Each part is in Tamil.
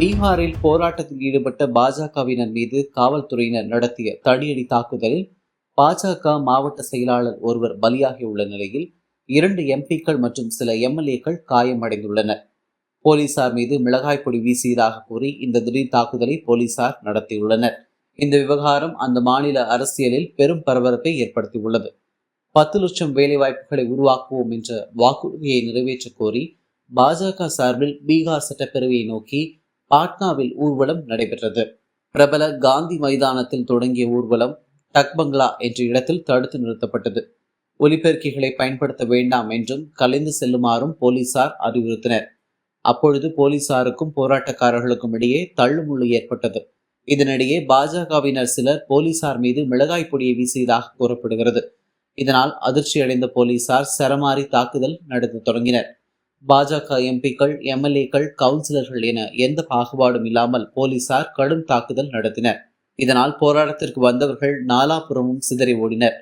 பீகாரில் போராட்டத்தில் ஈடுபட்ட பாஜகவினர் மீது காவல்துறையினர் நடத்திய தடியடி தாக்குதலில் பாஜக மாவட்ட செயலாளர் ஒருவர் பலியாகியுள்ள நிலையில் இரண்டு எம்பிக்கள் மற்றும் சில எம்எல்ஏக்கள் காயமடைந்துள்ளனர். போலீசார் மீது மிளகாய் பொடி வீசியதாக கூறி இந்த திடீர் தாக்குதலை போலீசார் நடத்தியுள்ளனர். இந்த விவகாரம் அந்த மாநில அரசியலில் பெரும் பரபரப்பை ஏற்படுத்தியுள்ளது. பத்து லட்சம் வேலைவாய்ப்புகளை உருவாக்குவோம் என்ற வாக்குறுதியை நிறைவேற்ற கோரி பாஜக சார்பில் பீகார் சட்டப்பேரவையை நோக்கி பாட்னாவில் ஊர்வலம் நடைபெற்றது. பிரபல காந்தி மைதானத்தில் தொடங்கிய ஊர்வலம் டக்பங்களா என்ற இடத்தில் தடுத்து நிறுத்தப்பட்டது. ஒலிபெருக்கிகளை பயன்படுத்த வேண்டாம் என்றும் கலைந்து செல்லுமாறும் போலீசார் அறிவுறுத்தினர். அப்பொழுது போலீசாருக்கும் போராட்டக்காரர்களுக்கும் இடையே தள்ளுமுள்ளு ஏற்பட்டது. இதனிடையே பாஜகவினர் சிலர் போலீசார் மீது மிளகாய் பொடியை வீசியதாக கூறப்படுகிறது. இதனால் அதிர்ச்சியடைந்த போலீசார் சரமாரி தாக்குதல் நடத்த தொடங்கினர். பாஜக எம்பிக்கள் எம்எல்ஏக்கள் கவுன்சிலர்கள் என எந்த பாகுபாடும் இல்லாமல் போலீசார் கடும் தாக்குதல் நடத்தினர். இதனால் போராட்டத்திற்கு வந்தவர்கள் நாலாபுறமும் சிதறி ஓடினர்.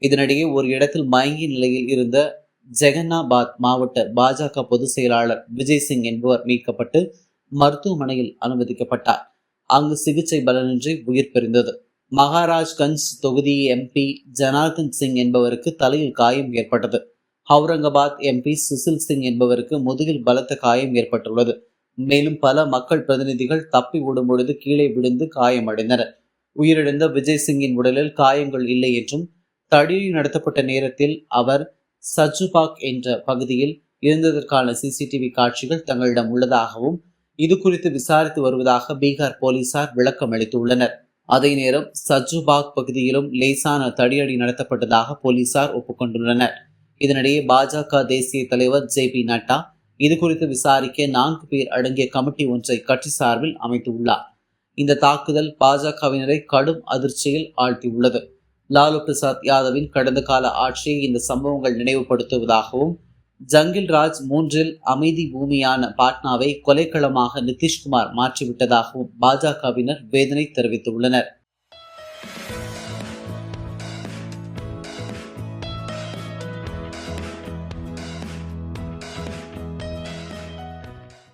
இதனிடையே ஒரு இடத்தில் மயங்கிய நிலையில் இருந்த ஜெகன்னாபாத் மாவட்ட பாஜக பொதுச் செயலாளர் விஜய் சிங் என்பவர் மீட்கப்பட்டு மருத்துவமனையில் அனுமதிக்கப்பட்டார். அங்கு சிகிச்சை பலனின்றி உயிர் பிரிந்தது. மகாராஜ்கஞ்ச் தொகுதி எம்பி ஜனார்தன் சிங் என்பவருக்கு தலையில் காயம் ஏற்பட்டது. ஹவுரங்கபாத் எம்பி சுசில் சிங் என்பவருக்கு முதுகில் பலத்த காயம் ஏற்பட்டுள்ளது. மேலும் பல மக்கள் பிரதிநிதிகள் தப்பி ஓடும் பொழுது கீழே விழுந்து காயமடைந்தனர். உயிரிழந்த விஜய் சிங்கின் உடலில் காயங்கள் இல்லை என்றும் தடியடி நடத்தப்பட்ட நேரத்தில் அவர் சஜுபாக் என்ற பகுதியில் இருந்ததற்கான சிசிடிவி காட்சிகள் தங்களிடம் உள்ளதாகவும் இது குறித்து விசாரித்து வருவதாக பீகார் போலீசார் விளக்கம் அளித்துள்ளனர். அதே நேரம் சஜுபாக் பகுதியிலும் லேசான தடியடி நடத்தப்பட்டதாக போலீசார் ஒப்புக்கொண்டுள்ளனர். இதனிடையே பாஜக தேசிய தலைவர் ஜே பி நட்டா இது குறித்து விசாரிக்க நான்கு பேர் அடங்கிய கமிட்டி ஒன்றை கட்சி சார்பில் அமைத்துள்ளார். இந்த தாக்குதல் பாஜகவினரை கடும் அதிர்ச்சியில் ஆழ்த்தியுள்ளது. லாலு பிரசாத் யாதவின் கடந்த கால ஆட்சியை இந்த சம்பவங்கள் நினைவுபடுத்துவதாகவும் ஜங்கில் ராஜ் மூன்றில் அமைதி பூமியான பாட்னாவை கொலைக்களமாக நிதிஷ்குமார் மாற்றிவிட்டதாகவும் பாஜகவினர் வேதனை தெரிவித்துள்ளனர்.